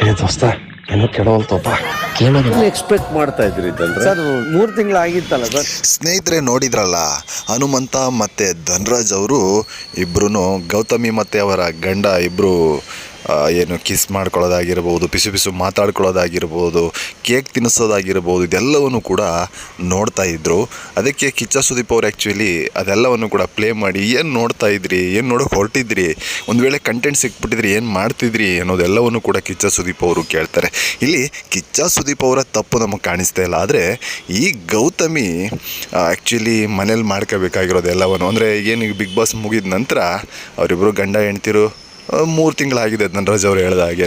ಏ ದೋಸ್ತ ಏನೋ ಕೆಡವಲ್ತಪ್ಪ ಕೇಳೋದು ಎಕ್ಸ್ಪೆಕ್ಟ್ ಮಾಡ್ತಾ ಇದ್ರಿ ಸರ್ ಮೂರು ತಿಂಗಳು ಆಗಿತ್ತಲ್ಲ ಸರ್? ಸ್ನೇಹಿತರೆ ನೋಡಿದ್ರಲ್ಲ ಹನುಮಂತ ಮತ್ತು ಧನ್ರಾಜ್ ಅವರು ಇಬ್ಬರೂ ಗೌತಮಿ ಮತ್ತೆ ಅವರ ಗಂಡ ಇಬ್ಬರು ಏನು ಕಿಸ್ ಮಾಡ್ಕೊಳ್ಳೋದಾಗಿರ್ಬೋದು, ಪಿಸು ಪಿಸು ಮಾತಾಡ್ಕೊಳ್ಳೋದಾಗಿರ್ಬೋದು, ಕೇಕ್ ತಿನ್ನಿಸೋದಾಗಿರ್ಬೋದು, ಇದೆಲ್ಲವನ್ನು ಕೂಡ ನೋಡ್ತಾ ಇದ್ದರು ಅದಕ್ಕೆ ಕಿಚ್ಚ ಸುದೀಪ್ ಅವರು ಆ್ಯಕ್ಚುಲಿ ಅದೆಲ್ಲವನ್ನು ಕೂಡ ಪ್ಲೇ ಮಾಡಿ ಏನು ನೋಡ್ತಾ ಇದ್ರಿ, ಏನು ನೋಡೋಕೆ ಹೊರಟಿದ್ರಿ, ಒಂದು ವೇಳೆ ಕಂಟೆಂಟ್ ಸಿಕ್ಬಿಟ್ಟಿದ್ರಿ ಏನು ಮಾಡ್ತಿದ್ರಿ ಅನ್ನೋದೆಲ್ಲವನ್ನು ಕೂಡ ಕಿಚ್ಚ ಸುದೀಪ್ ಅವರು ಕೇಳ್ತಾರೆ. ಇಲ್ಲಿ ಕಿಚ್ಚ ಸುದೀಪ್ ಅವರ ತಪ್ಪು ನಮಗೆ ಕಾಣಿಸ್ತಾ ಇಲ್ಲ. ಆದರೆ ಈ ಗೌತಮಿ ಆ್ಯಕ್ಚುಲಿ ಮನೇಲಿ ಮಾಡ್ಕೋಬೇಕಾಗಿರೋದು ಎಲ್ಲವನ್ನು ಅಂದರೆ ಏನು ಬಿಗ್ ಬಾಸ್ ಮುಗಿದ ನಂತರ ಅವರಿಬ್ಬರು ಗಂಡ ಹೆಂಡ್ತಿರು ಮೂರು ತಿಂಗಳಾಗಿದೆ ಧನರಾಜ್ ಅವರು ಹೇಳ್ದ ಹಾಗೇ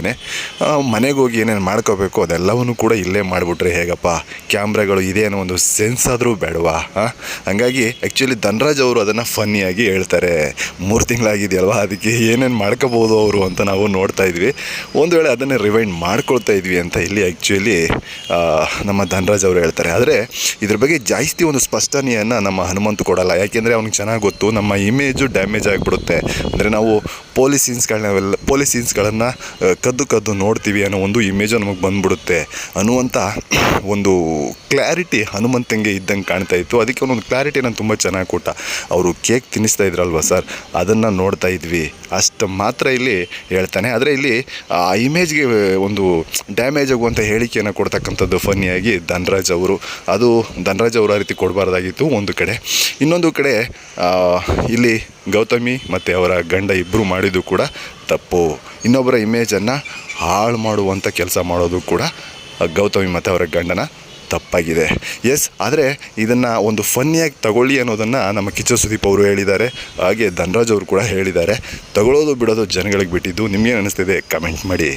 ಮನೆಗೆ ಹೋಗಿ ಏನೇನು ಮಾಡ್ಕೋಬೇಕು ಅದೆಲ್ಲವನ್ನು ಕೂಡ ಇಲ್ಲೇ ಮಾಡಿಬಿಟ್ರೆ ಹೇಗಪ್ಪ? ಕ್ಯಾಮ್ರಾಗಳು ಇದೆ ಅನ್ನೋ ಒಂದು ಸೆನ್ಸ್ ಆದರೂ ಬೇಡವಾ? ಹಂಗಾಗಿ ಆ್ಯಕ್ಚುಲಿ ಧನರಾಜ್ ಅವರು ಅದನ್ನು ಫನ್ನಿಯಾಗಿ ಹೇಳ್ತಾರೆ. ಮೂರು ತಿಂಗಳಾಗಿದೆಯಲ್ವಾ? ಅದಕ್ಕೆ ಏನೇನು ಮಾಡ್ಕೋಬೋದು ಅವರು ಅಂತ ನಾವು ನೋಡ್ತಾ ಇದ್ವಿ. ಒಂದು ವೇಳೆ ಅದನ್ನೇ ರಿವೈಂಡ್ ಮಾಡ್ಕೊಳ್ತಾ ಇದ್ವಿ ಅಂತ ಇಲ್ಲಿ ಆ್ಯಕ್ಚುಲಿ ನಮ್ಮ ಧನರಾಜ್ ಅವರು ಹೇಳ್ತಾರೆ. ಆದರೆ ಇದ್ರ ಬಗ್ಗೆ ಜಾಸ್ತಿ ಒಂದು ಸ್ಪಷ್ಟನೆಯನ್ನು ನಮ್ಮ ಹನುಮಂತ ಕೊಡಲ್ಲ. ಯಾಕೆಂದರೆ ಅವ್ನಿಗೆ ಚೆನ್ನಾಗಿ ಗೊತ್ತು, ನಮ್ಮ ಇಮೇಜು ಡ್ಯಾಮೇಜ್ ಆಗಿಬಿಡುತ್ತೆ. ಅಂದರೆ ನಾವು ಪೊಲೀಸ್ ಸೀನ್ಸ್ಗಳನ್ನೆಲ್ಲ ಪೊಲೀಸ್ ಸೀನ್ಸ್ಗಳನ್ನು ಕದ್ದು ಕದ್ದು ನೋಡ್ತೀವಿ ಅನ್ನೋ ಒಂದು ಇಮೇಜು ನಮಗೆ ಬಂದ್ಬಿಡುತ್ತೆ ಅನ್ನುವಂಥ ಒಂದು ಕ್ಲಾರಿಟಿ ಹನುಮಂತಂಗೆ ಇದ್ದಂಗೆ ಕಾಣ್ತಾ ಇತ್ತು. ಅದಕ್ಕೆ ಒಂದೊಂದು ಕ್ಲಾರಿಟಿ ನಾನು ತುಂಬ ಚೆನ್ನಾಗಿ ಕೊಟ್ಟ ಅವರು ಕೇಕ್ ತಿನ್ನಿಸ್ತಾ ಇದ್ರಲ್ವ ಸರ್? ಅದನ್ನು ನೋಡ್ತಾ ಇದ್ವಿ. ಅಷ್ಟು ಮಾತ್ರ ಇಲ್ಲಿ ಹೇಳ್ತಾನೆ. ಆದರೆ ಇಲ್ಲಿ ಆ ಇಮೇಜ್ಗೆ ಒಂದು ಡ್ಯಾಮೇಜ್ ಆಗುವಂಥ ಹೇಳಿಕೆಯನ್ನು ಕೊಡ್ತಕ್ಕಂಥದ್ದು ಫನ್ನಿಯಾಗಿ ಧನ್ರಾಜ್ ಅವರು. ಅದು ಧನ್ರಾಜ್ ಅವರು ಆ ರೀತಿ ಕೊಡಬಾರ್ದಾಗಿತ್ತು ಒಂದು ಕಡೆ. ಇನ್ನೊಂದು ಕಡೆ ಇಲ್ಲಿ ಗೌತಮಿ ಮತ್ತು ಅವರ ಗಂಡ ಇಬ್ಬರು ಮಾಡಿದ್ದು ಕೂಡ ತಪ್ಪು. ಇನ್ನೊಬ್ಬರ ಇಮೇಜನ್ನು ಹಾಳು ಮಾಡುವಂಥ ಕೆಲಸ ಮಾಡೋದು ಕೂಡ ಗೌತಮಿ ಮತ್ತು ಅವರ ಗಂಡನ ತಪ್ಪಾಗಿದೆ. ಎಸ್ ಆದರೆ ಇದನ್ನು ಒಂದು ಫನ್ನಿಯಾಗಿ ತಗೊಳ್ಳಿ ಅನ್ನೋದನ್ನು ನಮ್ಮ ಕಿಚ್ಚ ಸುದೀಪ್ ಅವರು ಹೇಳಿದ್ದಾರೆ. ಹಾಗೆ ಧನರಾಜ್ ಅವರು ಕೂಡ ಹೇಳಿದ್ದಾರೆ. ತಗೊಳ್ಳೋದು ಬಿಡೋದು ಜನಗಳಿಗೆ ಬಿಟ್ಟಿದ್ದು ನಿಮಗೇನು ಅನ್ನಿಸ್ತಿದೆ ಕಮೆಂಟ್ ಮಾಡಿ.